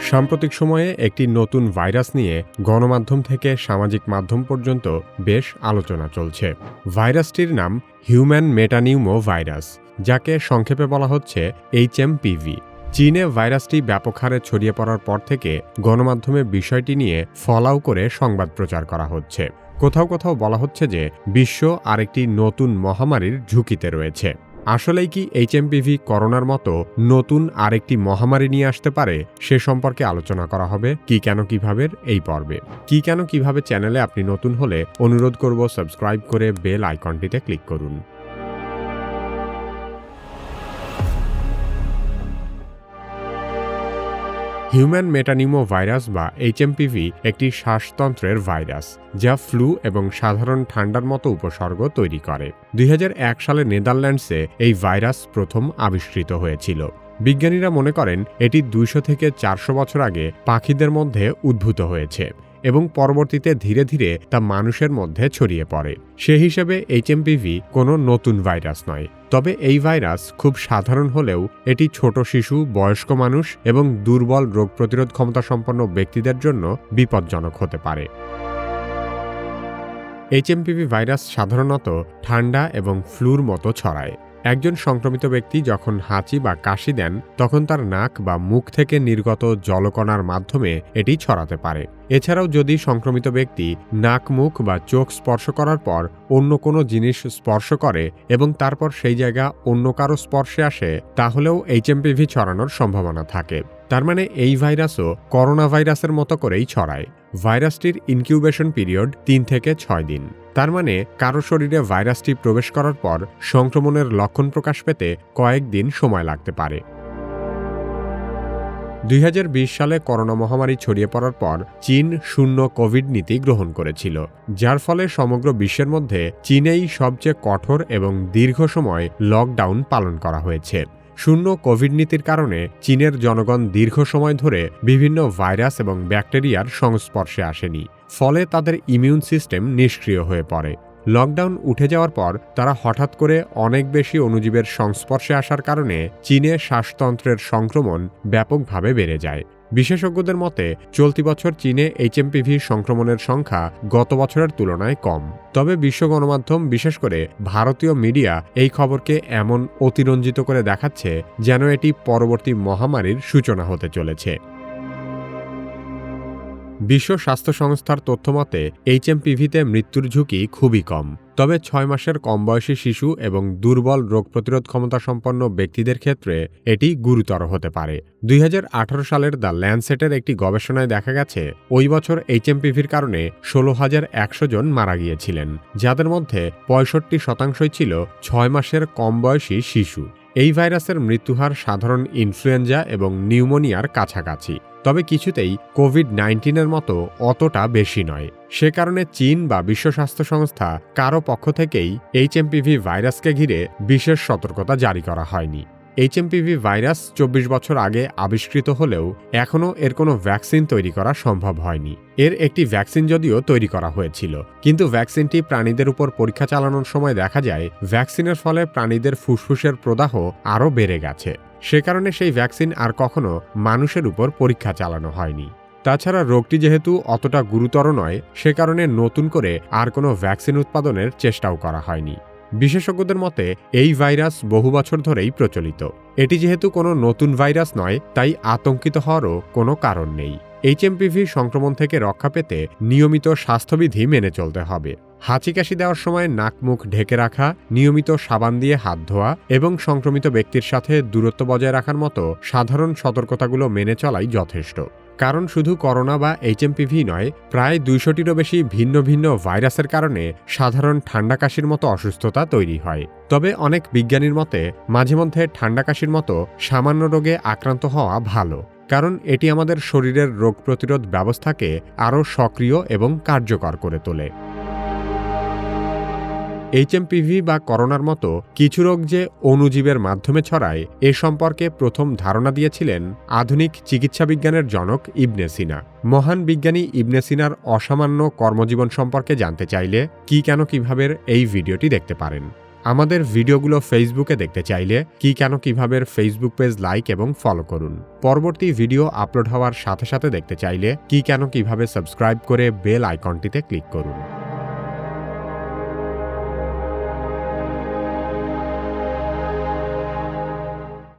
সাম্প্রতিক সময়ে একটি নতুন ভাইরাস নিয়ে গণমাধ্যম থেকে সামাজিক মাধ্যম পর্যন্ত বেশ আলোচনা চলছে। ভাইরাসটির নাম হিউম্যান মেটানিউমো ভাইরাস যাকে সংক্ষেপে বলা হচ্ছে এইচএমপিভি চীনে ভাইরাসটি ব্যাপক হারে ছড়িয়ে পড়ার পর থেকে গণমাধ্যমে বিষয়টি নিয়ে ফলাও করে সংবাদ প্রচার করা হচ্ছে। কোথাও কোথাও বলা হচ্ছে যে বিশ্ব আরেকটি নতুন মহামারীর ঝুঁকিতে রয়েছে। আসলেই কি এইচএমপিভি করোনার মতো নতুন আরেকটি মহামারী নিয়ে আসতে পারে সে সম্পর্কে আলোচনা করা হবে কি কেন কীভাবে এই পর্বে। কি কেন কীভাবে চ্যানেলে আপনি নতুন হলে অনুরোধ করব সাবস্ক্রাইব করে বেল আইকনটিতে ক্লিক করুন। হিউম্যান মেটানিমো ভাইরাস বা এইচএমপিভি একটি শ্বাসতন্ত্রের ভাইরাস, যা ফ্লু এবং সাধারণ ঠান্ডার মতো উপসর্গ তৈরি করে। দুই হাজার এক সালে নেদারল্যান্ডসে এই ভাইরাস প্রথম আবিষ্কৃত হয়েছিল। বিজ্ঞানীরা মনে করেন, এটি দুইশো থেকে চারশো বছর আগে পাখিদের মধ্যে উদ্ভূত হয়েছে এবং পরবর্তীতে ধীরে ধীরে তা মানুষের মধ্যে ছড়িয়ে পড়ে। সে হিসেবে এইচএমপিভি কোনো নতুন ভাইরাস নয়। তবে এই ভাইরাস খুব সাধারণ হলেও এটি ছোট শিশু, বয়স্ক মানুষ এবং দুর্বল রোগ প্রতিরোধ ক্ষমতা সম্পন্ন ব্যক্তিদের জন্য বিপজ্জনক হতে পারে। এইচএমপিভি ভাইরাস সাধারণত ঠান্ডা এবং ফ্লুর মতো ছড়ায়। একজন সংক্রমিত ব্যক্তি যখন হাঁচি বা কাশি দেন, তখন তার নাক বা মুখ থেকে নির্গত জলকণার মাধ্যমে এটি ছড়াতে পারে। এছাড়াও যদি সংক্রমিত ব্যক্তি নাক, মুখ বা চোখ স্পর্শ করার পর অন্য কোনো জিনিস স্পর্শ করে এবং তারপর সেই জায়গা অন্য কারও স্পর্শে আসে, তাহলেও এইচএমপিভি ছড়ানোর সম্ভাবনা থাকে। তার মানে এই ভাইরাসও করোনা ভাইরাসের মতো করেই ছড়ায়। ভাইরাসটির ইনকিউবেশন পিরিয়ড তিন থেকে ছয় দিন। তার মানে কারও শরীরে ভাইরাসটি প্রবেশ করার পর সংক্রমণের লক্ষণ প্রকাশ পেতে কয়েকদিন সময় লাগতে পারে। দুই হাজার বিশ সালে করোনা মহামারী ছড়িয়ে পড়ার পর চীন শূন্য কোভিড নীতি গ্রহণ করেছিল, যার ফলে সমগ্র বিশ্বের মধ্যে চীনেই সবচেয়ে কঠোর এবং দীর্ঘ সময় লকডাউন পালন করা হয়েছে। শূন্য কোভিড নীতির কারণে চীনের জনগণ দীর্ঘ সময় ধরে বিভিন্ন ভাইরাস এবং ব্যাকটেরিয়ার সংস্পর্শে আসেনি, ফলে তাদের ইমিউন সিস্টেম নিষ্ক্রিয় হয়ে পড়ে। লকডাউন উঠে যাওয়ার পর তারা হঠাৎ করে অনেক বেশি অণুজীবের সংস্পর্শে আসার কারণে চীনে শ্বাসতন্ত্রের সংক্রমণ ব্যাপকভাবে বেড়ে যায়। বিশেষজ্ঞদের মতে, চলতি বছর চীনে এইচএমপিভি সংক্রমণের সংখ্যা গত বছরের তুলনায় কম। তবে বিশ্ব গণমাধ্যম, বিশেষ করে ভারতীয় মিডিয়া, এই খবরকে এমন অতিরঞ্জিত করে দেখাচ্ছে যেন এটি পরবর্তী মহামারীর সূচনা হতে চলেছে। বিশ্ব স্বাস্থ্য সংস্থার তথ্যমতে এইচএমপিভিতে মৃত্যুর ঝুঁকি খুবই কম। তবে ছয় মাসের কম বয়সী শিশু এবং দুর্বল রোগ প্রতিরোধ ক্ষমতা সম্পন্ন ব্যক্তিদের ক্ষেত্রে এটি গুরুতর হতে পারে। দুই হাজার আঠারো সালের দ্য ল্যান্ডসেটের একটি গবেষণায় দেখা গেছে, ওই বছর এইচএমপিভির কারণে ষোলো হাজার একশো জন মারা গিয়েছিলেন, যাদের মধ্যে পঁয়ষট্টি শতাংশই ছিল ছয় মাসের কম বয়সী শিশু। এই ভাইরাসের মৃত্যুহার সাধারণ ইনফ্লুয়েঞ্জা এবং নিউমোনিয়ার কাছাকাছি। তবে কিছুতেই কোভিড নাইন্টিনের মতো অতটা বেশি নয়। সে কারণে চীন বা বিশ্ব স্বাস্থ্য সংস্থা কারও পক্ষ থেকেই এইচএমপিভি ভাইরাসকে ঘিরে বিশেষ সতর্কতা জারি করা হয়নি। এইচএমপিভি ভাইরাস চব্বিশ বছর আগে আবিষ্কৃত হলেও এখনও এর কোনো ভ্যাকসিন তৈরি করা সম্ভব হয়নি। এর একটি ভ্যাকসিন যদিও তৈরি করা হয়েছিল, কিন্তু ভ্যাকসিনটি প্রাণীদের উপর পরীক্ষা চালানোর সময় দেখা যায়, ভ্যাকসিনের ফলে প্রাণীদের ফুসফুসের প্রদাহ আরও বেড়ে গেছে। সে কারণে সেই ভ্যাকসিন আর কখনো মানুষের উপর পরীক্ষা চালানো হয়নি। তাছাড়া রোগটি যেহেতু অতটা গুরুতর নয়, সে কারণে নতুন করে আর কোনো ভ্যাকসিন উৎপাদনের চেষ্টাও করা হয়নি। বিশেষজ্ঞদের মতে, এই ভাইরাস বহু বছর ধরেই প্রচলিত। এটি যেহেতু কোনো নতুন ভাইরাস নয়, তাই আতঙ্কিত হওয়ারও কোনো কারণ নেই। এইচএমপিভি সংক্রমণ থেকে রক্ষা পেতে নিয়মিত স্বাস্থ্যবিধি মেনে চলতে হবে। হাঁচি কাশি দেওয়ার সময় নাক মুখ ঢেকে রাখা, নিয়মিত সাবান দিয়ে হাত ধোয়া এবং সংক্রমিত ব্যক্তির সাথে দূরত্ব বজায় রাখার মতো সাধারণ সতর্কতাগুলো মেনে চলাই যথেষ্ট। কারণ শুধু করোনা বা এইচএমপিভি নয়, প্রায় দুইশোটিরও বেশি ভিন্ন ভিন্ন ভাইরাসের কারণে সাধারণ ঠান্ডা কাশির মতো অসুস্থতা তৈরি হয়। তবে অনেক বিজ্ঞানীর মতে, মাঝে মধ্যে ঠান্ডা কাশির মতো সামান্য রোগে আক্রান্ত হওয়া ভালো, কারণ এটি আমাদের শরীরের রোগ প্রতিরোধ ব্যবস্থাকে আরও সক্রিয় এবং কার্যকর করে তোলে। এইচএমপিভি বা করোনার মতো কিছু রোগ যে অণুজীবের মাধ্যমে ছড়ায়, এ সম্পর্কে প্রথম ধারণা দিয়েছিলেন আধুনিক চিকিৎসা বিজ্ঞানের জনক ইবনে সিনা। মহান বিজ্ঞানী ইবনে সিনার অসামান্য কর্মজীবন সম্পর্কে জানতে চাইলে কি কেন কীভাবে এই ভিডিওটি দেখতে পারেন। আমাদের ভিডিওগুলো ফেসবুকে দেখতে চাইলে কি কেন কীভাবে ফেসবুক পেজ লাইক এবং ফলো করুন। পরবর্তী ভিডিও আপলোড হওয়ার সাথে সাথে দেখতে চাইলে কি কেন কীভাবে সাবস্ক্রাইব করে বেল আইকনটিতে ক্লিক করুন।